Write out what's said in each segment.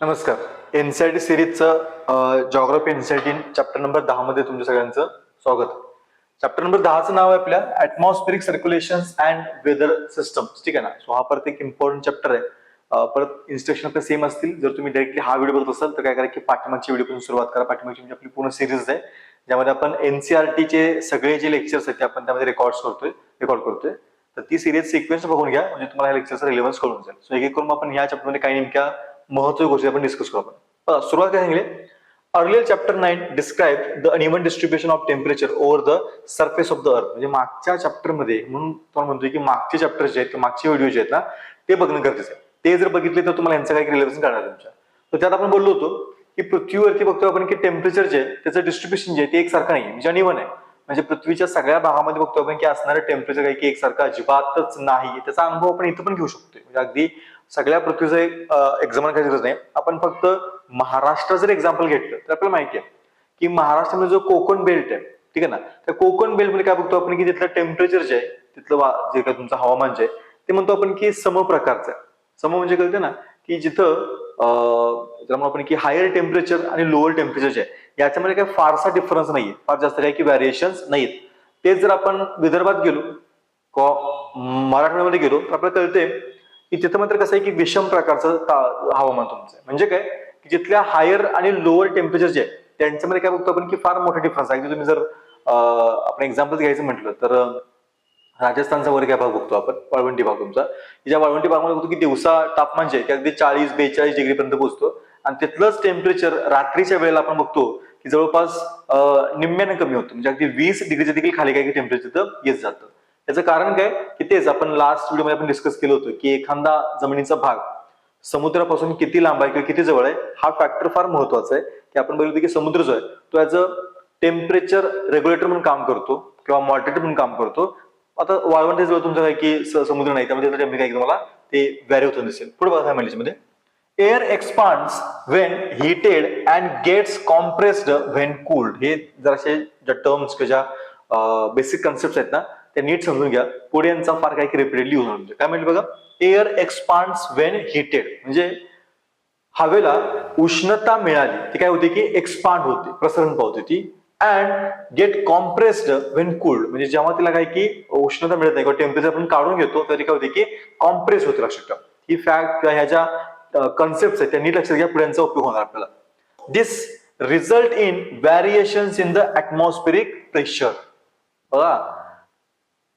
नमस्कार. एनसीआरटी सिरीजचं geography NCERT chapter number दहा मध्ये तुमच्या सगळ्यांचं स्वागत. चॅप्टर नंबर दहाचं नाव आहे आपल्या atmospheric circulation and weather system ठीक आहे ना? सो हा परत एक इम्पॉर्टंट चॅप्टर आहे. परत इन्स्ट्रक्शन आपल्या सेम असतील. जर तुम्ही डायरेक्टली हा व्हिडिओ बघत असाल तर काय करा की पाठीमागची व्हिडिओ पासून सुरुवात करा. पाठीमागची म्हणजे आपली पूर्ण सिरीज आहे. ज्यामध्ये आपण एनसीआरटीचे सगळे जे लेक्चर्स आहेत ते आपण त्यामध्ये रेकॉर्ड करतोय रेकॉर्ड करतोय. तर ती सिरीज सिक्वेन्स बघून घ्या. म्हणजे तुम्हाला ह्या लेक्चरचा रिलेव्हन्स कळून जाईल. सो एक एक करून आपण ह्या चॅप्टरमध्ये काही नेमक्या महत्त्वाच्या गोष्टी आपण डिस्कस करू आपण. सुरुवात काय सांगितले earlier chapter nine describe the uneven distribution of temperature over the surface of the earth म्हणजे मागच्या चॅप्टरमध्ये म्हणून तुम्हाला म्हणतोय की मागचे चॅप्टर जे आहेत मागचे व्हिडिओ जे आहेत ना ते बघणं गरजेचं आहे. ते जर बघितले तर तुम्हाला यांचं काही रिलेव्हन्स काढणार तुमच्या. तर त्यात आपण बोललो होतो की पृथ्वीवरती बघतो आपण की टेम्परेचर जे आहे त्याचं डिस्ट्रीब्युशन जे आहे ते एकसारखं नाही म्हणजे अनिवन आहे. म्हणजे पृथ्वीच्या सगळ्या भागामध्ये बघतो आपण की असणारं टेम्परेचर काही की एकसारखं अजिबातच नाही. त्याचा अनुभव आपण इथं पण घेऊ शकतो म्हणजे अगदी सगळ्या पृथ्वीचं एक एक्झाम्पल करायची गरज नाही. आपण फक्त महाराष्ट्र जर एक्झाम्पल घेतलं तर आपल्याला माहिती आहे की महाराष्ट्रामध्ये जो कोकण बेल्ट आहे ठीक आहे ना? त्या कोकण बेल्टमध्ये काय बघतो आपण की तिथलं टेम्परेचर जे आहे तिथलं वा- जे काय तुमचं हवामान जे आहे ते म्हणतो आपण की सम प्रकारचं आहे. सम म्हणजे कळते ना? की जिथं अं, आपण की हायर टेम्परेचर आणि लोअर टेम्परेचर जे आहे याच्यामध्ये काही फारसा डिफरन्स नाहीये. फार जास्त काही की व्हॅरिएशन्स नाहीत तेच जर आपण विदर्भात गेलो किंवा मराठवाड्यामध्ये गेलो तर आपल्याला कळते की तिथं मात्र कसं आहे की विषम प्रकारचं हवामान तुमचं म्हणजे काय? की जिथल्या हायर आणि लोअर टेम्परेचर जे आहे त्यांच्यामध्ये काय बघतो आपण की फार मोठा डिफरन्स आहे. तुम्ही जर आपण एक्झाम्पल घ्यायचं म्हटलं तर राजस्थानचा वर काय भाग बघतो आपण वाळवंटी भाग तुमचा. ज्या वाळवंटी भागामध्ये बघतो की दिवसा तापमान जे आहे अगदी चाळीस बेचाळीस डिग्रीपर्यंत पोहोचतो. आणि तिथलंच टेम्परेचर रात्रीच्या वेळेला आपण बघतो की जवळपास निम्म्यानं कमी होतं. म्हणजे अगदी वीस डिग्रीच्या देखील खाली काय टेम्परेचर तिथं येत जातं. याचं कारण काय? की तेच आपण लास्ट व्हिडिओमध्ये आपण डिस्कस केलं होतं की एखादा जमिनीचा भाग समुद्रापासून किती लांब आहे किंवा किती जवळ आहे हा फॅक्टर फार महत्त्वाचा आहे. की आपण बघितलं की समुद्र जो आहे तो ॲज अ टेम्परेचर रेग्युलेटर म्हणून काम करतो किंवा मॉडरेटर म्हणून काम करतो. आता वाळवंट जवळ तुमचं काय की समुद्र नाही त्यामध्ये टेम्परेचर काय तुम्हाला? ते व्हॅरी होतं दिसेल. पुढे बघा काय मध्ये. Air expands when heated and gets compressed when cooled हे जराशे ज्या टर्म्स किंवा ज्या बेसिक कन्सेप्ट आहेत ना त्या नीट समजून घ्या. पुढे यांचा फार काही रिपीटेडली यूज म्हणजे काय म्हणजे बघा? एअर एक्सपांड्स वेन हिटेड म्हणजे हवेला उष्णता मिळाली. ती काय होती की एक्सपांड होते. प्रसरण पावते ती and get compressed when cooled म्हणजे जेव्हा तिला काय की उष्णता मिळत नाही किंवा टेम्परेचर आपण काढून घेतो तरी काय होते की कॉम्प्रेस होते लक्षात ठेवा. ही फॅक्ट किंवा ह्या ज्या कन्सेप्ट आहेत त्या नीट लक्षात घ्या. पुढे यांचा उपयोग होणार आपल्याला. This result in variations in the atmospheric pressure बघा.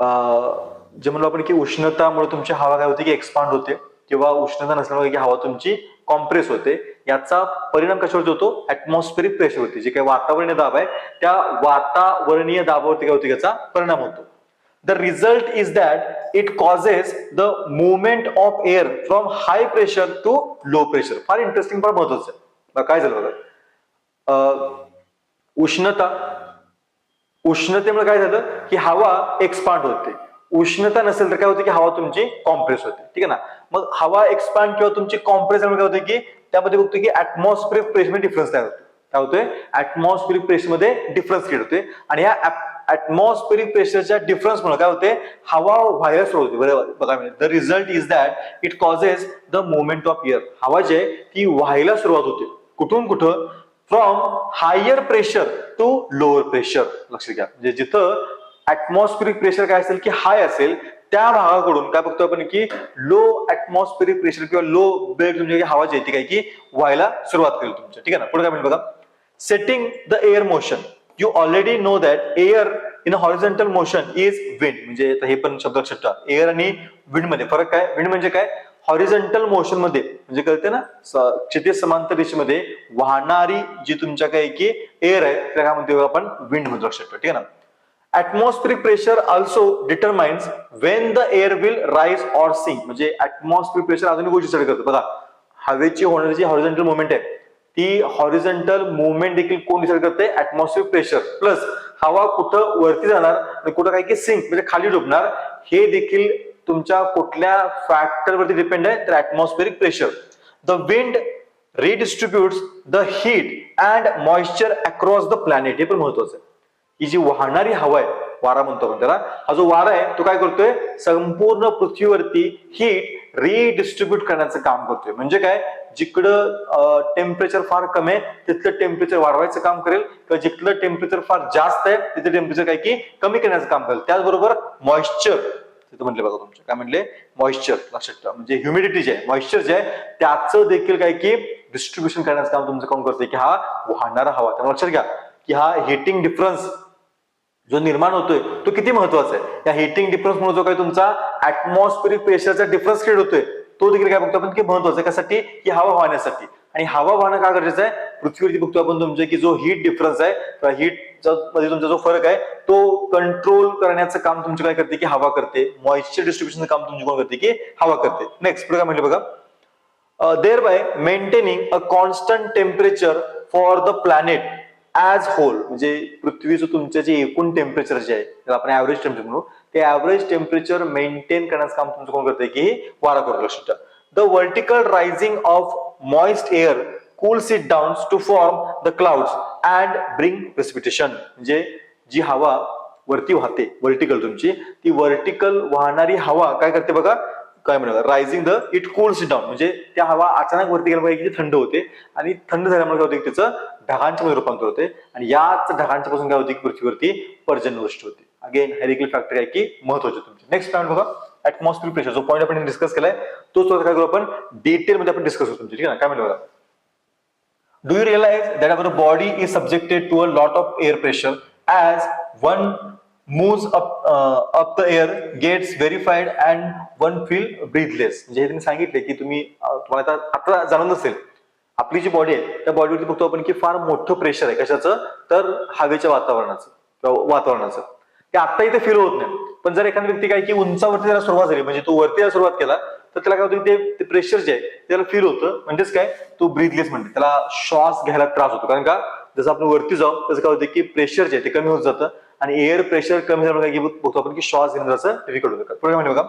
जे म्हणलो आपण की उष्णतामुळे तुमची हवा काय होते की एक्सपांड होते किंवा उष्णता नसल्यामुळे की हवा तुमची कॉम्प्रेस होते. याचा परिणाम कशावरती होतो? ऍटमॉस्फेरिक प्रेशर होते जे काही वातावरणीय दाब आहे त्या वातावरणीय दाबावरती काय होते? याचा परिणाम होतो. The result is that it causes the movement of air from high pressure to low pressure फार इंटरेस्टिंग फार महत्वाचं आहे. काय झालं बघा? उष्णता उष्णतेमुळे काय झालं की हवा एक्सपांड होते. उष्णता नसेल तर काय होते की हवा तुमची कॉम्प्रेस होते. ठीक आहे ना? मग हवा एक्सपांड किंवा तुमची कॉम्प्रेस काय होते की त्यामध्ये बघतो की ऍटमॉस्फिअरिक प्रेशरमध्ये डिफरन्स तयार होतो. काय होतोय? ऍटमॉस्फिअरिक प्रेशरमध्ये डिफरन्स क्रिएट होते आणि या ऍटमॉस्फिअरिक प्रेशरच्या डिफरन्स मुळे काय होते? हवा व्हायला सुरू होते. बरोबर? बघा the result is that it causes the movement of air हवा जे आहे ती व्हायला सुरुवात होते. कुठून कुठं? From higher pressure to lower pressure लक्ष घ्या. म्हणजे जिथं ऍटमॉस्फिरिक प्रेशर काय असेल की हाय असेल त्या भागाकडून काय बघतो आपण की लो ऍटमॉस्फिरिक प्रेशर किंवा लो बेल्ट तुमच्या हवा जी आहे ती काय की व्हायला सुरुवात करेल तुमच्या. ठीक आहे ना? पुढे काय म्हणजे बघा. Setting the air motion you already know that air in horizontal motion is wind म्हणजे हे पण शब्द लक्षात ठेवा. एअर आणि विंडमध्ये फरक काय? विंड म्हणजे काय? हॉरिझॉन्टल मोशनमध्ये म्हणजे कळते ना? क्षितिज समांतर दिशेमध्ये वाहणारी जी तुमच्या काही की एअर आहे त्या काय म्हणतो आपण? विंड म्हणू लक्षात ठेवा ठीक आहे ना? Atmospheric pressure also determines when the air will rise or sink म्हणजे atmospheric प्रेशर अजून एक गोष्टी करतो. बघा हवेची होणारी जी हॉरिझॉन्टल मुवमेंट आहे ती हॉरिझॉन्टल मुवमेंट देखील कोण डिसाइड करते ऍटमॉस्फिअर प्रेशर प्लस हवा कुठं वरती जाणार आणि कुठं काय की सिंक म्हणजे खाली डुबणार हे देखील तुमच्या कुठल्या फॅक्टरवरती डिपेंड आहे तर atmospheric pressure the wind redistribute the heat and moisture across the planet हे पण महत्वाचं आहे. ही जी वाहणारी हवा आहे वारा म्हणतो आपण त्याला हा जो वारा आहे तो काय करतोय? संपूर्ण पृथ्वीवरती हीट रिडिस्ट्रीब्यूट करण्याचं काम करतोय. म्हणजे काय? जिकडं टेम्परेचर फार कमी आहे तिथलं टेम्परेचर वाढवायचं काम करेल किंवा जिथलं टेम्परेचर फार जास्त आहे तिथलं टेम्परेचर काय की कमी करण्याचं काम करेल. त्याचबरोबर मॉइश्चर तिथं म्हटले बघा तुमचे. काय म्हणले मॉइश्चर लक्षात ठेवा. म्हणजे ह्युमिडिटी जे आहे मॉइश्चर जे आहे त्याचं देखील काय की डिस्ट्रीब्युशन करण्याचं काम तुमचं काम करतोय? की हा वाहणारा हवा. त्यामुळे लक्षात घ्या की हा हिटिंग डिफरन्स जो निर्माण होतोय तो किती महत्त्वाचा आहे? या हिटिंग डिफरन्स म्हणून जो काही तुमचा ऍटमॉस्फिरिक प्रेशरचा डिफरन्स क्रिएट होतोय तो देखील काय बघतो आपण की महत्त्वाचा आहे. कशासाठी? की हवा वाहण्यासाठी. आणि हवा वाहणं का गरजेचं आहे? पृथ्वीवरती बघतो आपण तुमचे की जो हीट डिफरन्स आहे किंवा हीटमध्ये तुमचा जो फरक आहे तो कंट्रोल करण्याचं काम तुमचे काय करते की हवा करते. मॉइश्चर डिस्ट्रीब्युशनचं काम तुमची कोण करते की हवा करते. नेक्स्ट पुढे काय म्हटलं बघा? Thereby maintaining a constant temperature for the planet as whole म्हणजे पृथ्वीचं तुमचं जे एकूण टेम्परेचर जे आहे त्याला आपण ऍव्हरेज टेम्परेचर म्हणू. ते ऍव्हरेज टेम्परेचर मेंटेन करण्याचं काम तुमचं कोण करते की वारा करतो लक्षात the vertical rising of moist air cools it down to form the cloud and bring precipitation म्हणजे जी हवा वरती वाहते वर्टिकल तुमची ती वर्टिकल वाहणारी हवा काय करते बघा? काय म्हणा rising the it cools down म्हणजे त्या हवा अचानक वरती गेल्या पाहिजे थंड होते आणि थंड झाल्यामुळे काय होते? की त्याचं ढगांच्या मध्ये रूपांतर होते आणि याच ढगांच्या पासून काय होते? की पृथ्वीवरती पर्जन्यवृष्टी होते. अगेन हेरिकल फॅक्टर आहे की महत्त्वाचे तुमचे. नेक्स्ट पॉईंट बघा. ऍटमॉस्फिअर प्रेशर जो पॉईंट आपण डिस्कस केलाय तो काय करू आपण? डिटेल मध्ये आपण डिस्कस करू तुमची. ठीक आहे ना? काय म्हणलं बघा? Do you that that body is subjected to a lot of air pressure as one one up up uh, up the air gets verified and one म्हणजे हे त्यांनी सांगितले की तुम्ही तुम्हाला आता आता जाणून नसेल. आपली जी बॉडी आहे त्या बॉडीवरती बघतो आपण की फार मोठं प्रेशर आहे. कशाचं? तर हवेच्या वातावरणाचं. किंवा वातावरणाचं. ते आता इथे फील होत नाही पण जर एखादा व्यक्ती काय की उंचावरती त्याला सुरुवात झाली म्हणजे तू वरती यायला सुरुवात केला तर त्याला काय होतं की ते प्रेशर जे आहे त्याला फील होतं. म्हणजेच काय? तू ब्रीथलेस म्हणते. त्याला श्वास घ्यायला त्रास होतो. कारण का? जसं आपण वरती जाऊ तसं काय होतं की प्रेशर जे आहे ते कमी होत जातं. आणि एअर प्रेशर कमी झालं काय की बघतो आपण की श्वास घेणं जसं डिफिकल्ट होतं. पुढे म्हणजे बघा?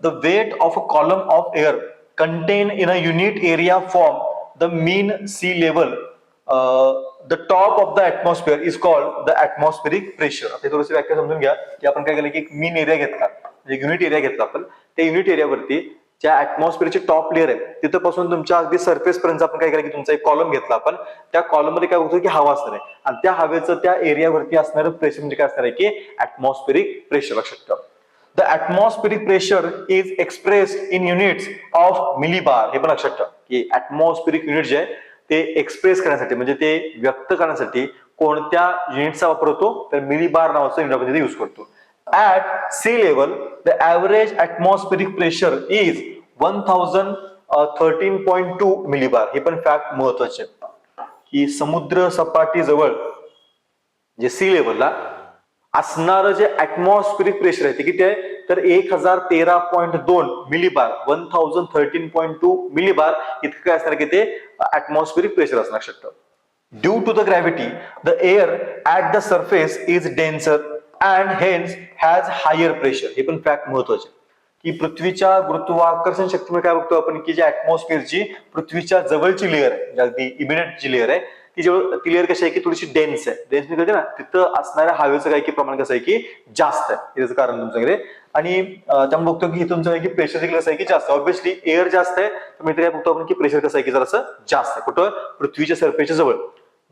The weight of a column of air contain in a unit area form the mean sea level the top of the atmosphere is called the atmospheric pressure आता थोडीशी व्याख्या समजून घ्या की आपण काय केलं की एक मीन एरिया घेतला. म्हणजे युनिट एरिया घेतला आपण. त्या युनिट एरियावरती ज्या ऍटमॉस्फिअरची टॉप लेअर आहे तिथं पासून तुमच्या अगदी सरफेस पर्यंत आपण काय केलं की तुमचा एक कॉलम घेतला आपण. त्या कॉलममध्ये काय होतो की हवा असणार आहे. आणि त्या हवेचं त्या एरियावरती असणारं प्रेशर म्हणजे काय असणार आहे की ऍटमॉस्फेरिक प्रेशर लक्षात ठेवा. The atmospheric pressure is expressed in units of millibar हे पण लक्षात ठेवा की ऍटमॉस्फिरिक युनिट जे आहे ते एक्सप्रेस करण्यासाठी म्हणजे ते व्यक्त करण्यासाठी कोणत्या युनिटचा वापर होतो तर मिलीबार नावाचं युनिट आपण युज करतो. At sea level the average atmospheric pressure is one thousand thirteen point two millibar हे पण फॅक्ट महत्त्वाचे. की समुद्र सपाटी जवळ जे सी लेवलला असणारं जे ऍटमॉस्फिरिक प्रेशर आहे ते किती आहे? तर एक हजार तेरा पॉईंट दोन millibar one thousand thirteen point two millibar इतकं काय असणार की ते ऍटमॉस्फिरिक प्रेशर असणार शकतं due to the gravity the air at the surface is denser and hence has higher pressure हे पण फॅक्ट महत्त्वाचे. की पृथ्वीच्या गुरुत्वाकर्षण शक्तीमुळे काय बघतो आपण की जे ऍटमॉस्फिअरची पृथ्वीच्या जवळची लेअर आहे म्हणजे अगदी इमिडिएट जी लेअर आहे ती जेव्हा ती लेअर कशी आहे की थोडीशी डेन्स आहे. डेन्स म्हणजे ना तिथं असणाऱ्या हवेचं काय की प्रमाण कसं आहे की जास्त आहे. त्याचं कारण तुमच्याकडे आणि त्यामुळे बघतो की तुमचं काय की प्रेशर देखील कसं आहे की जास्त ऑब्विसली एअर जास्त आहे. तर मी काय बघतो आपण की प्रेशर कसं आहे की जरासं जास्त आहे. कुठं? पृथ्वीच्या सरफेसच्या जवळ.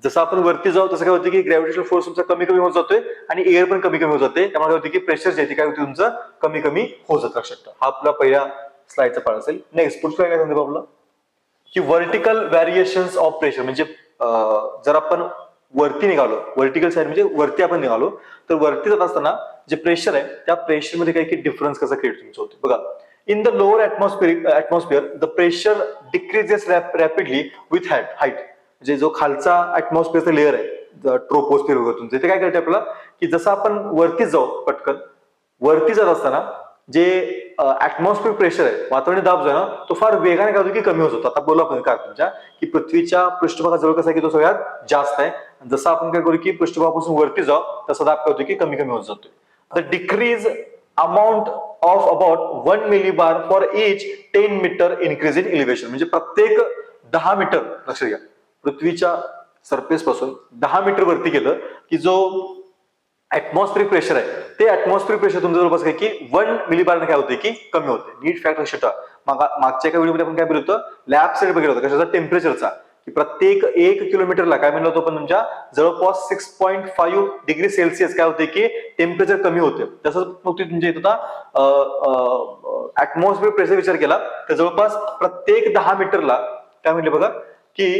जसं आपण वरती जाऊ तसं काय होतं की ग्रॅव्हिटेशनल फोर्स तुमचा कमी कमी होत जातोय आणि एअर पण कमी कमी होत जाते त्यामुळे काय होतं की प्रेशर जे आहे ते काय होते तुमचं कमी कमी होत जातं लक्षात हा आपला पहिल्या स्लाइडचा पार्ट असेल. नेक्स्ट पुढचं काय सांगतो आपला की व्हर्टिकल व्हॅरिएशन्स ऑफ प्रेशर म्हणजे जर आपण वरती निघालो व्हर्टिकल साईड म्हणजे वरती आपण निघालो तर वरती जात असताना जे प्रेशर आहे त्या प्रेशरमध्ये काही की डिफरन्स कसा क्रिएट तुमचं होतो? बघा in the lower atmospheric atmosphere the pressure decreases rapidly with hat height म्हणजे जो खालचा ऍटमॉस्फिअरचा लेअर आहे ट्रोपोस्फिअर वगैरे तुमचं ते काय करते आपल्याला की जसं आपण वरती जाऊ पटकन वरती जात असताना जे ऍटमॉस्फिअर प्रेशर आहे वातावरण दाब जो आहे ना तो फार वेगाने काय होतो की कमी होत होतो. आता बोला आपण काय तुमच्या की पृथ्वीच्या पृष्ठभागाजवळ कसा आहे की तो सगळ्यात जास्त आहे. जसं आपण काय करू की पृष्ठभागापासून वरती जाऊ तसा दाब काय होतो की कमी कमी होत जातोय. आता decrease amount of about one millibar for each ten metre increase in elevation म्हणजे प्रत्येक दहा मीटर लक्ष घ्या पृथ्वीच्या सरफेस पासून दहा मीटर वरती गेलं की जो ऍटमॉस्फिरिक प्रेशर आहे. ते ऍटमॉस्फिरिक प्रेशर तुमचं जवळपास काय की वन मिलीबार काय होते की कमी होते नीट फॅक्ट लक्षात ठेवा मागच्या एका व्हिडिओमध्ये आपण काय बोललो होतं? लॅब साईड बघितलं होतं. कशाचा? टेम्परेचरचा की प्रत्येक एक किलोमीटरला काय म्हणलं होतं पण तुमच्या? जवळपास six point five degree Celsius काय होते की टेम्परेचर कमी होते तसंच मग तुमच्या इथं आता ऍटमॉस्फिअर प्रेशर विचार केला तर जवळपास प्रत्येक दहा मीटरला काय म्हणले बघा की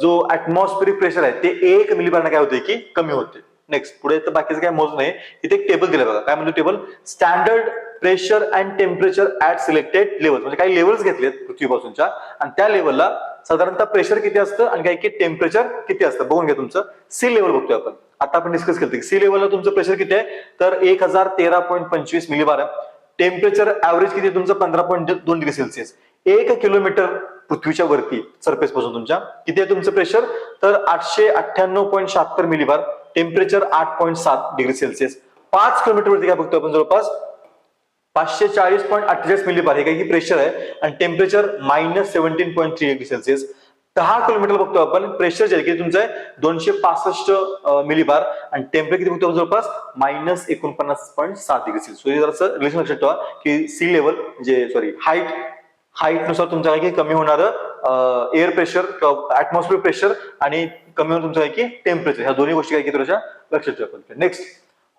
जो ऍटमॉस्फिअरिक प्रेशर आहे ते एक मिलीबार काय होते की कमी होते नेक्स्ट पुढे तर बाकीचं काय मोज नाही इथे एक टेबल दिलं बघा. काय म्हणतो table standard pressure and temperature at selected level म्हणजे काही लेवल्स घेतलेत पृथ्वीपासूनच्या. आणि त्या लेवलला साधारणतः प्रेशर किती असतं आणि काही की टेम्परेचर किती असतं? बघून घ्या तुमचं. सी लेवल बघतोय आपण. आता आपण डिस्कस केलं की सी लेवलला तुमचं प्रेशर किती आहे? तर एक हजार तेरा पॉईंट पंचवीस मिलीबार आहे. टेम्परेचर ऍव्हरेज किती आहे तुमचं? पंधरा पॉईंट दोन डिग्री सेल्सिअस एक किलोमीटर पृथ्वीच्या वरती सरफेस पासून तुमच्या. किती आहे तुमचं प्रेशर तर आठशे अठ्ठ्याण्णव पॉईंट शहात्तर मिलीबार टेम्परेचर आठ पॉईंट सात डिग्री सेल्सिअस पाच किलोमीटर वरती काय बघतो आपण जवळपास? पाचशे चाळीस पॉईंट अठ्ठेचाळीस मिलीबार हे काही प्रेशर आहे आणि temperature minus seventeen point three degree Celsius दहा किलोमीटर बघतो आपण. प्रेशर जे आहे की तुमचं आहे दोनशे पासष्ट मिलीबार आणि टेम्परेचर किती बघतो आपण जवळपास? मायनस एकोणपन्नास पॉईंट सात डिग्री सेल्सिअस रिलेशन लक्षात ठेवा की सी लेवल म्हणजे सॉरी हाईट हाईटनुसार तुमचं काय की कमी होणारं एअर प्रेशर ऍटमॉस्फिअर प्रेशर आणि कमी होणार तुमचं काय की टेम्परेचर ह्या दोन्ही गोष्टी काय की तुझ्या लक्षात ठेवा next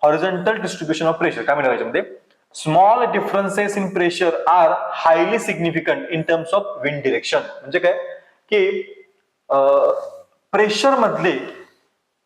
horizontal distribution of pressure काय म्हणतात याच्यामध्ये? Small differences in pressure are highly significant in terms of wind direction म्हणजे काय? की प्रेशर मधले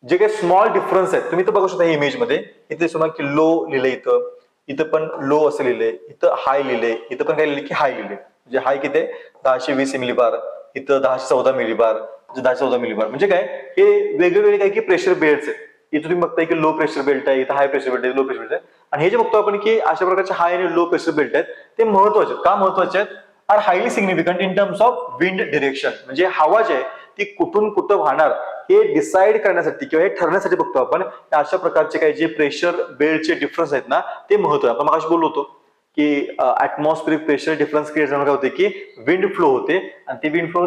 जे काही स्मॉल डिफरन्स आहेत तुम्ही तर बघू शकता इमेजमध्ये. इथे समजा की लो लिहिलंय इथं. इथं पण लो असं लिहिलंय इथं हाय लिहिलंय इथं पण काय लिहिलंय की हाय लिहिलंय. म्हणजे हाय किती दहाशे वीस मिलीबार. इथं दहाशे चौदा मिलीबार बार दहाशे चौदा मिलीबार. म्हणजे काय? हे वेगवेगळे काय की प्रेशर बेल्ट आहेत. इथं तुम्ही बघताय की लो प्रेशर बेल्ट आहे इथं हाय प्रेशर बेल्ट आहे लो प्रेशर बेल्ट आहे. आणि हे जे बघतो आपण की अशा प्रकारचे हाय आणि लो प्रेशर बेल्ट आहेत ते महत्त्वाचे आहेत. का महत्त्वाचे आहेत? Are highly significant in terms of wind direction म्हणजे हवा जी आहे ती कुठून कुठं वाहणार हे डिसाईड करण्यासाठी किंवा हे ठरण्यासाठी बघतो आपण अशा प्रकारचे काही जे प्रेशर बेल्टचे डिफरन्स आहेत ना ते महत्त्व आहे. आपण मगाशी बोललो होतो की ऍटमॉस्फिरिक प्रेशर डिफरन्स क्रिएट झालं काय होते की विंड फ्लो होते. आणि ते विंड फ्लो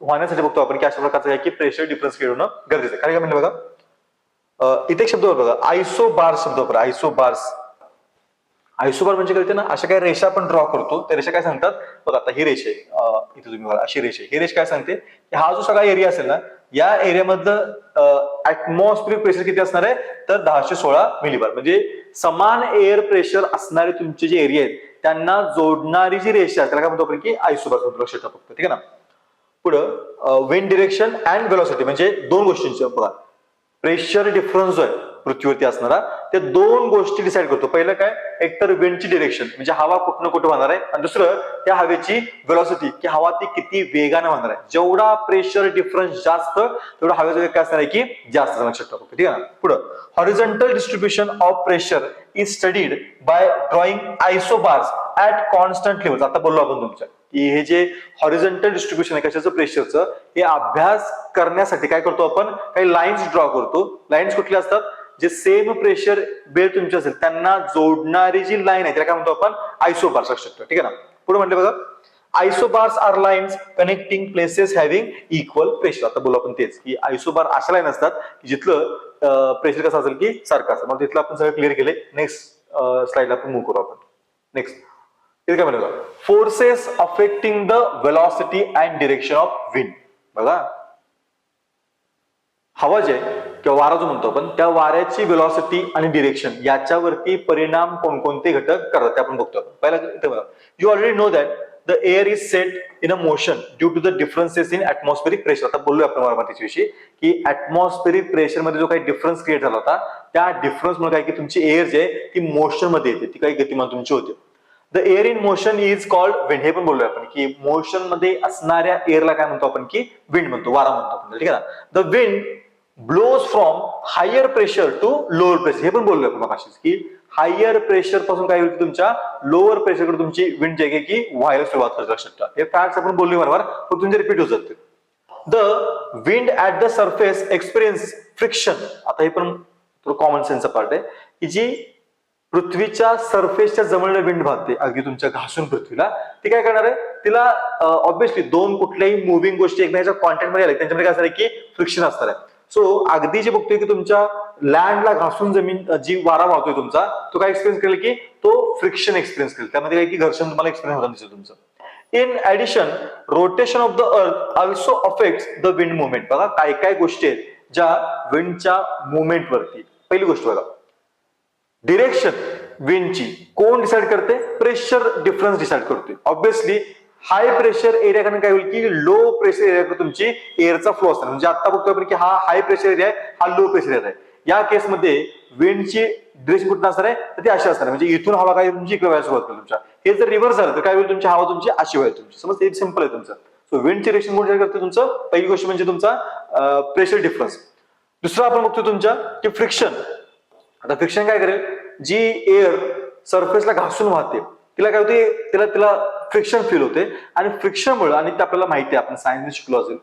होण्यासाठी बघतो आपण की अशा प्रकारचं काय की प्रेशर डिफरन्स क्रिएट होणं गरजेचं आहे. काय काय म्हणलं बघा? इथे एक शब्द बघा आयसो बार्स शब्द वापरा आयसो बार्स आयसो बार म्हणजे कळते ना अशा काही रेषा आपण ड्रॉ करतो त्या रेषा काय सांगतात? बघा आता ही रेषा आहे. इथे तुम्ही बघा अशी रेषा आहे. ही रेषा काय सांगते? की हा जो सगळा एरिया असेल ना या एरियामधलं ऍटमॉस्फिअरिक प्रेशर किती असणार आहे? तर दहाशे सोळा मिलीबार म्हणजे समान एअर प्रेशर असणारे तुमचे जे एरिया आहेत त्यांना जोडणारी जी रेषा आहे त्याला काय म्हणतो आपण की आयसोबार म्हणतो लक्षात ठेवा फक्त ठीक आहे ना? पुढं विंड डिरेक्शन अँड वेलॉसिटी म्हणजे दोन गोष्टींचे बघा. प्रेशर डिफरन्स जो आहे पृथ्वीवरती असणारा ते दोन गोष्टी डिसाईड करतो. पहिलं काय? एकतर विंडची डिरेक्शन म्हणजे हवा कुठनं कुठं वाहणार आहे. आणि दुसरं त्या हवेची वेलॉसिटी की हवा ती किती वेगाने वाहणार आहे. जेवढा प्रेशर डिफरन्स जास्त तेवढा हवेचा वेग काय असणार आहे की जास्त लक्षात ठेवा ठीक आहे ना? पुढं. Horizontal distribution of pressure is studied by drawing isobars at constant level आता बोललो आपण तुमच्या की हे जे हॉरिझॉन्टल डिस्ट्रीब्युशन आहे कशाचं प्रेशरचं हे अभ्यास करण्यासाठी काय करतो आपण? काही लाईन्स ड्रॉ करतो. लाईन्स कुठल्या असतात? जे सेम प्रेशर बेल तुमचे असेल त्यांना जोडणारी जी लाईन आहे त्याला काय म्हणतो आपण? आयसोबार्स लक्षात ठेवा ठीक आहे ना? पुढे म्हटलं बघा. Isobars are lines connecting places having equal pressure आता बोलू आपण तेच की आयसोबार अशा लाईन असतात की जिथलं प्रेशर कसं असेल की सारखं असेल मग तिथलं आपण सगळं क्लिअर केले नेक्स्ट स्लाइडला आपण मूव्ह करू आपण. नेक्स्ट इथे काय म्हणतो forces affecting the velocity and direction of wind बघा. हवा जे आहे किंवा वारा जो म्हणतो आपण त्या वाऱ्याची वेलॉसिटी आणि डिरेक्शन याच्यावरती परिणाम कोणकोणते घटक करतात ते आपण बघतो. पहिला इथे बघा. You already know that the air is set in a motion due to the differences in atmospheric pressure आता बोललो आपण वारंवार विषयी की ऍटमॉस्फेरिक प्रेशरमध्ये जो काही डिफरन्स क्रिएट झाला होता त्या डिफरन्स मुळे काय की तुमची एअर जी आहे ती मोशनमध्ये येते. ती काही गतिमान तुमची होते. The air in motion is called wind हे पण बोललो आपण की मोशनमध्ये असणाऱ्या एअरला काय म्हणतो आपण की विंड म्हणतो वारा म्हणतो आपण. ठीक आहे ना? The wind blows from higher pressure to lower pressure हे पण बोललो आपण की हायर प्रेशरपासून काय होईल की तुमच्या लोअर प्रेशरकडे तुमची विंड जे की व्हायला सुरुवात करते लक्षात ठेवा. हे फॅक्ट्स आपण बोलले बरोबर पण तुमचे रिपीट होत जाते the wind at the surface experience friction आता हे पण कॉमन सेन्सचा पार्ट आहे. की जी पृथ्वीच्या सरफेसच्या जवळ विंड भागते अगदी तुमच्या घासून पृथ्वीला ती काय करणार आहे? तिला ऑब्विसली दोन कुठल्याही मुव्हिंग गोष्टी एकमेकांच्या कॉन्टॅक्टमध्ये आल्या त्यांच्यामध्ये काय असणार आहे की फ्रिक्शन असणार आहे. सो अगदी जे बघतोय की तुमच्या लँडला घासून जमीन जी वारा वाहतोय तुमचा तो काय एक्सपिरियन्स केला की तो फ्रिक्शन एक्सपिरियन्स केला. त्यामध्ये काय की घर्षण तुम्हाला एक्सपिरियन्स होताना दिसतं तुमचं. In addition rotation of the earth also affect the wind movement बघा काय काय गोष्टी आहेत ज्या विंडच्या मुवमेंट वरती. पहिली गोष्ट बघा. डिरेक्शन विंडची कोण डिसाईड करते? प्रेशर डिफरन्स डिसाईड करते ऑब्विसली हाय प्रेशर एरियाकडे काय होईल की लो प्रेशर एरियाकडे तुमची एअरचा फ्लो असणार. म्हणजे आता बघतोय आपण की हा हाय प्रेशर एरिया आहे हा लो प्रेशर एरिया आहे. या केसमध्ये विंडची ड्रेस कुठं असणार आहे तर ती अशी असणार म्हणजे इथून हवा काय तुमची इकडे व्हायला सुरुवात करेल तुमच्या. हे जर रिव्हर्स झालं तर काय होईल तुमची हवा तुमची अशी व्हायला तुमची. समज एक सिंपल आहे तुमचं. सो विंडची रेशन कोणत्या करते तुमचं? पहिली गोष्ट म्हणजे तुमचा प्रेशर डिफरन्स दुसरं आपण बघतो तुमच्या की फ्रिक्शन आता फ्रिक्शन काय करेल? जी एअर सरफेसला घासून वाहते तिला काय होते? तिला तिला फ्रिक्शन फील होते. आणि फ्रिक्शनमुळे आणि ते आपल्याला माहिती आहे आपण सायन्स शिकलो असेल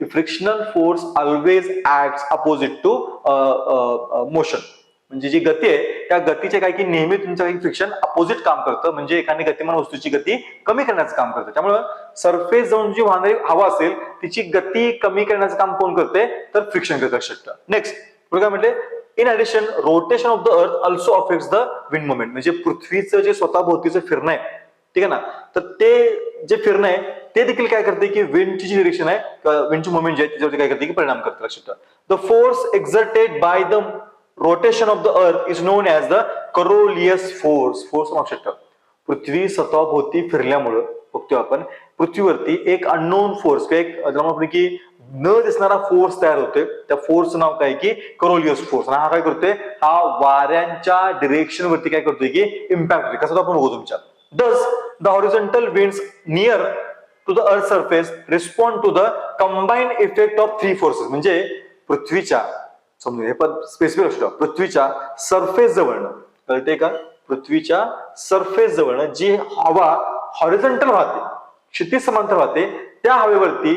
की frictional force always act opposite to motion म्हणजे जी गती आहे त्या गतीचे काय की नेहमी तुमचं काही फ्रिक्शन अपोजिट काम करतं. म्हणजे एखादी गतिमान वस्तूची गती कमी करण्याचं काम करतं. त्यामुळं सरफेस जाऊन जी वाहणारी हवा असेल तिची गती कमी करण्याचं काम कोण करते? तर फ्रिक्शन करत शकतं नेक्स्ट पुढे काय म्हटले in addition rotation of the earth also affects the wind movement म्हणजे पृथ्वीचं जे स्वतः भोवतीचं फिरणं आहे ठीक आहे ना? तर ते जे फिरणं आहे ते देखील काय करते की विंडची जी डिरेक्शन आहे विंडची मुवमेंट जी आहे त्याच्यावरती काय करते की परिणाम करते लक्षात ठेवा. The force exerted by the rotation of the earth is known as the Coriolis force force लक्षात ठेवा. पृथ्वी स्वतःभोवती फिरल्यामुळं बघतोय आपण पृथ्वीवरती एक अननोन फोर्स किंवा एक ज्याला की न दिसणारा फोर्स तयार होतोय. त्या फोर्सचं नाव काय की करोलियस फोर्स हा काय करतोय? हा वाऱ्यांच्या डिरेक्शन वरती काय करतोय की इम्पॅक्ट होतोय कसं आपण बघू तुमच्या? Thus the horizontal winds near to the earth surface respond to the combine effect of three forces? म्हणजे पृथ्वीच्या समजून हे पण स्पेसिफिक असतो पृथ्वीच्या सरफेस जवळनं कळते का? पृथ्वीच्या सरफेस जवळनं जी हवा हॉरिझॉन्टल वाहते क्षितिज समांतर वाहते त्या हवेवरती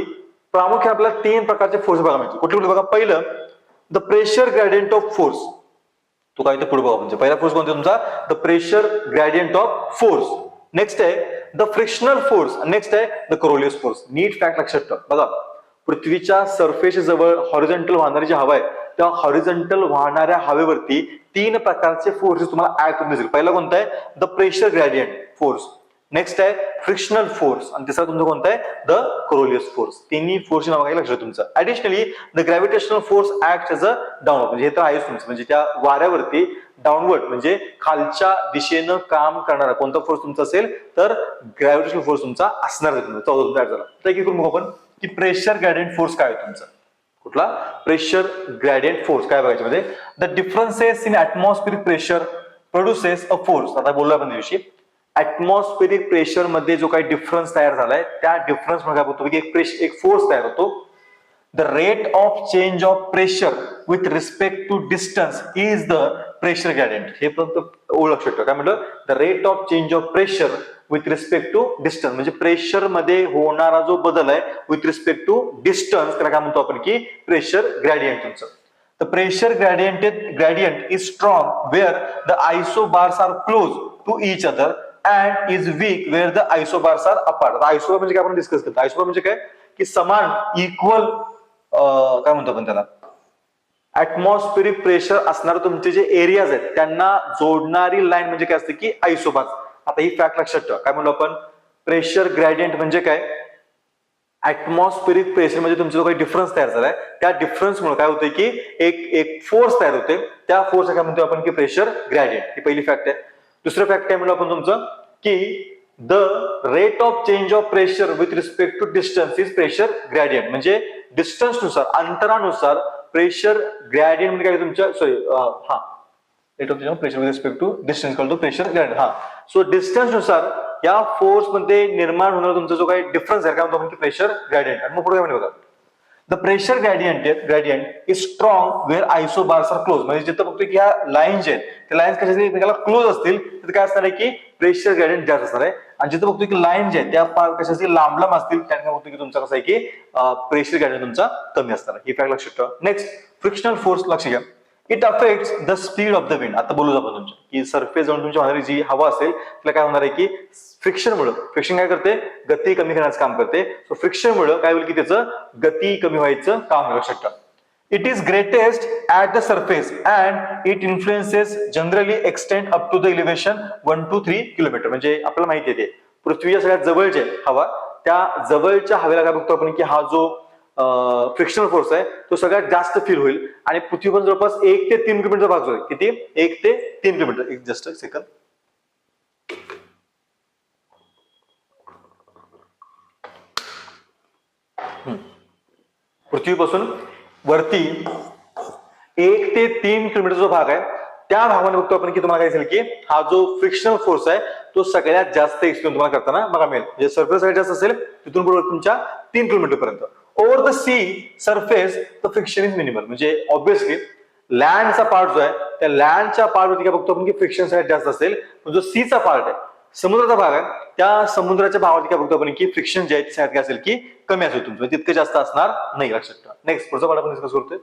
प्रामुख्याने आपल्याला तीन प्रकारचे फोर्स बघा मिळतील. कुठले कुठले बघा? पहिलं the pressure gradient of force तो काय ते पुढे बघा. म्हणजे पहिला फोर्स कोणता तुमचा? The pressure gradient of force next आहे द फ्रिक्शनल फोर्स नेक्स्ट आहे द करोलियस फोर्स नीट फॅक्ट लक्षात ठेवा. बघा पृथ्वीच्या सरफेस जवळ हॉरिझॉन्टल वाहणारी जी हवा आहे त्या हॉरिझॉन्टल वाहणाऱ्या हवेवरती तीन प्रकारचे फोर्सेस तुम्हाला ऍड करून दिसतील. पहिला कोणता आहे? The pressure gradient force next आहे फ्रिक्शनल फोर्स आणि तिसरा तुमचा कोणता आहे? द क्रोलियस फोर्स तिन्ही फोर्स नाव काही लक्षात तुमचं. Additionally the gravitational force act as a down म्हणजे हे तर आहेच तुमचं. म्हणजे त्या वाऱ्यावरती डाऊनवर्ड म्हणजे खालच्या दिशेनं काम करणारा कोणता फोर्स तुमचा असेल तर ग्रॅव्हिटेशनल फोर्स तुमचा असणार आहे चौदा झाला. तर एक करून आपण की प्रेशर ग्रॅडियंट फोर्स काय आहे तुमचा? कुठला? प्रेशर ग्रॅडियंट फोर्स काय बघायचं म्हणजे the differences in atmospheric pressure produces a force आता बोललो आपण दिवशी ऍटमॉस्फिरिक प्रेशरमध्ये जो काही डिफरन्स तयार झालाय त्या डिफरन्समध्ये काय बोलतो की एक प्रेशर एक फोर्स तयार होतो. The rate of change of pressure with respect to distance is the pressure gradient हे पण ओळख शकतो. काय म्हटलं? The rate of change of pressure with respect to distance म्हणजे प्रेशरमध्ये होणारा जो बदल आहे विथ रिस्पेक्ट टू डिस्टन्स त्याला काय म्हणतो आपण की? प्रेशर ग्रॅडियंट तुमचं. The pressure gradient is strong where the isobars are close to each other and is weak where the isobars are apart iso म्हणजे काय आपण डिस्कस करतो? आयसो म्हणजे काय? की समान इक्वल काय म्हणतो आपण त्याला? ऍटमॉस्फिरिक प्रेशर असणारे तुमचे जे एरियाज आहेत त्यांना जोडणारी लाईन म्हणजे काय असते की आयसोबाज आता ही फॅक्ट लक्षात ठेवा. काय म्हणलो आपण? प्रेशर ग्रॅडियंट म्हणजे काय? ऍटमॉस्फिरिक प्रेशर म्हणजे तुमचा जो काही डिफरन्स तयार झालाय. त्या डिफरन्समुळे काय होतंय की एक एक फोर्स तयार होते त्या फोर्स काय म्हणतो आपण की प्रेशर ग्रॅडियंट ही पहिली फॅक्ट आहे. दुसरं फॅक्ट काय म्हणलो आपण तुमचं? की the rate of change of pressure with respect to distance is pressure gradient म्हणजे डिस्टन्सनुसार अंतरानुसार प्रेशर ग्रॅडियंट म्हणजे काय तुमच्या? सॉरी हा. Rate of pressure with respect to distance call to pressure gradient हा. सो डिस्टन्सनुसार या फोर्समध्ये निर्माण होणारा तुमचा जो काही डिफरन्स आहे काय म्हणतो प्रेशर ग्रॅडियंट आणि मग पुढे काय म्हणतो बघा? The pressure gradient gradient is strong where isobars are close म्हणजे जिथं बघतो की ह्या लाईन्स आहेत त्या लाईन्स कशा एकमेकाला क्लोज असतील तर काय असणार आहे की प्रेशर ग्रॅडियंट जास्त असणार आहे. आणि जिथं बघतो की लाईन जे आहेत त्या पार कशाची लांब लांब असतील त्यांना काय बघतो की तुमचा कसं आहे की प्रेशर ग्रॅडियंट तुमचा कमी असणार ही फॅक्ट लक्षात ठेवा. नेक्स्ट फ्रिक्शनल फोर्स लक्ष घ्या. It affects the speed of the wind आता बोलू आपण तुमच्या. की सरफेस जाऊन तुमची होणारी जी हवा असेल तिला काय होणार आहे की फ्रिक्शनमुळे फ्रिक्शन काय करते? गती कमी करण्याचं काम करते. सो फ्रिक्शनमुळे काय होईल की त्याचं गती कमी व्हायचं काम होईल. लक्षात ठेवा. It is greatest at the surface and it influences generally extend up to the elevation one two three kilometre म्हणजे आपल्याला माहिती आहे ते. पृथ्वीच्या सगळ्यात जवळचे हवा त्या जवळच्या हवेला काय बघतो आपण की हा जो फ्रिक्शनल फोर्स आहे. तो सगळ्यात जास्त फील होईल. आणि पृथ्वीपासून जवळपास एक ते तीन किलोमीटर भाग जो आहे. किती? एक ते तीन किलोमीटर. एक जस्ट सेकंद पृथ्वीपासून वरती एक ते तीन किलोमीटर जो भाग आहे त्या भागाने बघतो आपण की तुम्हाला काय दिसेल की हा जो फ्रिक्शनल फोर्स आहे तो सगळ्यात जास्त एक्सपिरियन्स तुम्हाला करताना बघा मिळेल. म्हणजे सर्फेस सगळ्यात जास्त असेल तिथून बरोबर तुमच्या तीन किलोमीटर पर्यंत. Over the sea surface the friction is minimal म्हणजे ऑब्विसली लँडचा पार्ट जो आहे त्या लँडच्या पार्टवरती काय बघतो आपण की फ्रिक्शन साईड जास्त असेल. पण जो सीचा पार्ट आहे समुद्राचा भाग आहे त्या समुद्राच्या भागावरती काय बघतो आपण की फ्रिक्शन जे आहे काय असेल की कमी असेल तुमचं. म्हणजे तितकं जास्त असणार नाही लक्षात ठेवा. नेक्स्ट पुढचा पार्ट आपण डिस्कस करतोय.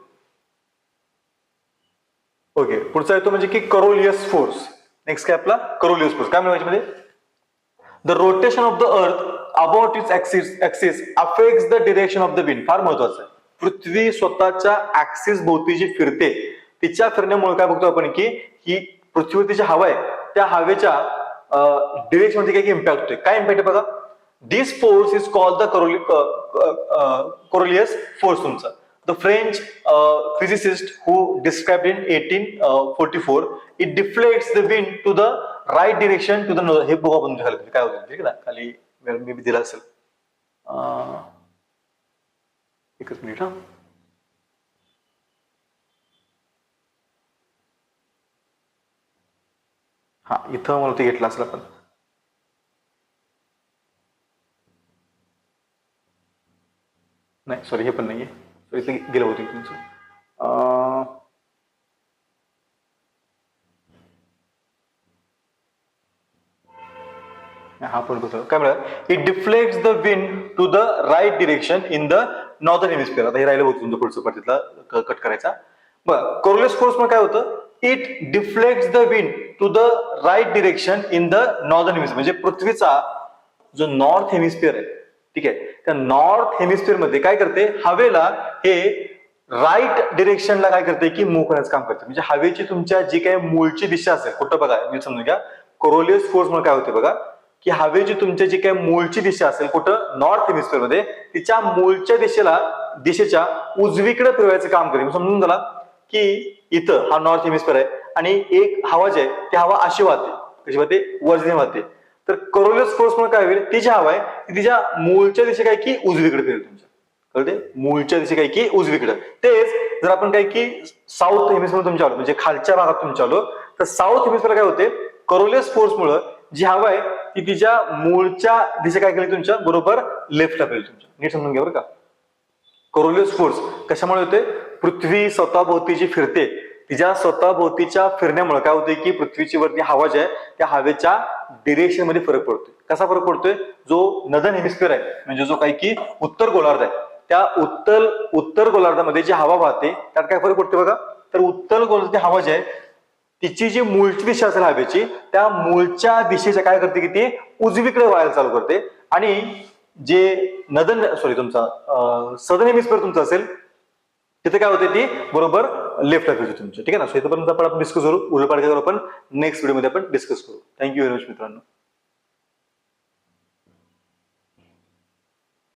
ओके पुढचा येतो म्हणजे की करोलियस फोर्स नेक्स्ट काय आपला? करोलियस फोर्स काय म्हणजे मध्ये the rotation of the earth about its axis axis affect the direction of the wind फार महत्वाचं आहे. पृथ्वी स्वतःच्या ऍक्सिस भोवती जी फिरते तिच्या फिरण्यामुळे काय बघतो आपण की ही पृथ्वीवरती जी हवा आहे त्या हवेच्या डिरेक्शनमध्ये काही इम्पॅक्ट होतोय. काय इम्पॅक्ट आहे बघा? This force is called the Coriolis force तुमचा. The French physicist who describe in eighteen forty four it deflects the wind to the right direction to the हे बघा आपण काय होतं ठीक आहे ना? खाली मी बी दिला असेल. अं, एकच मिनिट हा. हा इथं मला ते घेतलं असेल आपण. नाही सॉरी हे पण नाहीये. सॉरी इथलं गेलं होतं तुमचं. हा पण काय म्हणत it deflect the wind to the right direction in the northern hemisphere आता हे राहिलं होतं तुमचं पुढचं part तिथला कट करायचा. बरं कोरोलेस फोर्स मग काय होतं? It deflect the wind to the right direction in the northern hemisphere म्हणजे पृथ्वीचा जो नॉर्थ हेमिस्फिअर आहे ठीक आहे? त्या नॉर्थ हेमिस्फिअरमध्ये काय करते? हवेला हे राईट डिरेक्शनला काय करते की मूव्ह करण्याचं काम करते. म्हणजे हवेची तुमच्या जी काही मूळची दिशा असेल कुठं बघा मी समजून घ्या. कोरोलियस फोर्स म्हणून काय होते बघा? की हवेची तुमच्या जी काही मूळची दिशा असेल कुठं नॉर्थ हेमिस्फिअरमध्ये तिच्या मूळच्या दिशेला दिशेच्या उजवीकडे फिरवायचं काम करेल. समजून झाला? की इथं हा नॉर्थ हेमिस्फिअर आहे आणि एक हवा जी आहे ती हवा अशी वाहते. कशी वाहते? वजने वाहते. तर कोरोलियस फोर्स म्हणून काय होईल? ती जी हवा आहे ती तिच्या मूळच्या दिशे काय की उजवीकडे फिरेल तुमच्या? कळते मूळच्या दिशे काय की उजवीकडे. तेच जर आपण काय की साऊथ हेमिस्फिअर तुमच्या आलो म्हणजे खालच्या भागात तुमच्या आलो तर साऊथ हेमिस्फिअर काय होते? कोरोलियस फोर्समुळे जी हवा आहे ती तिच्या मूळच्या दिशे काय केली तुमच्या? बरोबर लेफ्ट फिरेल तुमच्या. नीट समजून घ्या बरं का. कोरोलियस फोर्स कशामुळे होते? पृथ्वी स्वतःभोवती जी फिरते. तिच्या स्वतःभोवतीच्या फिरण्यामुळे काय होते की पृथ्वीची वरती हवा जी आहे त्या हवेच्या डिरेक्शनमध्ये फरक पडतोय. कसा फरक पडतोय? जो नदन हेमिस्फिअर आहे म्हणजे जो काही की उत्तर गोलार्ध आहे. त्या उत्तर उत्तर गोलार्धामध्ये जी हवा वाहते त्यात काय फरक पडतोय बघा? तर उत्तर गोलार्धाची हवा जी आहे तिची जी मूळची दिशा असेल हवेची त्या मूळच्या दिशेच्या काय करते की ती उजवीकडे व्हायला चालू करते. आणि जे नदन सॉरी तुमचा सदन हेमिस्फिअर तुमचं असेल तिथे काय होते ती? बरोबर लेफ्ट फिरते तुमची. ठीक आहे ना? सो इथपर्यंत आपण डिस्कस करू उलट करू आपण नेक्स्ट व्हिडिओमध्ये आपण डिस्कस करू. थँक्यू व्हेरी मच मित्रांनो.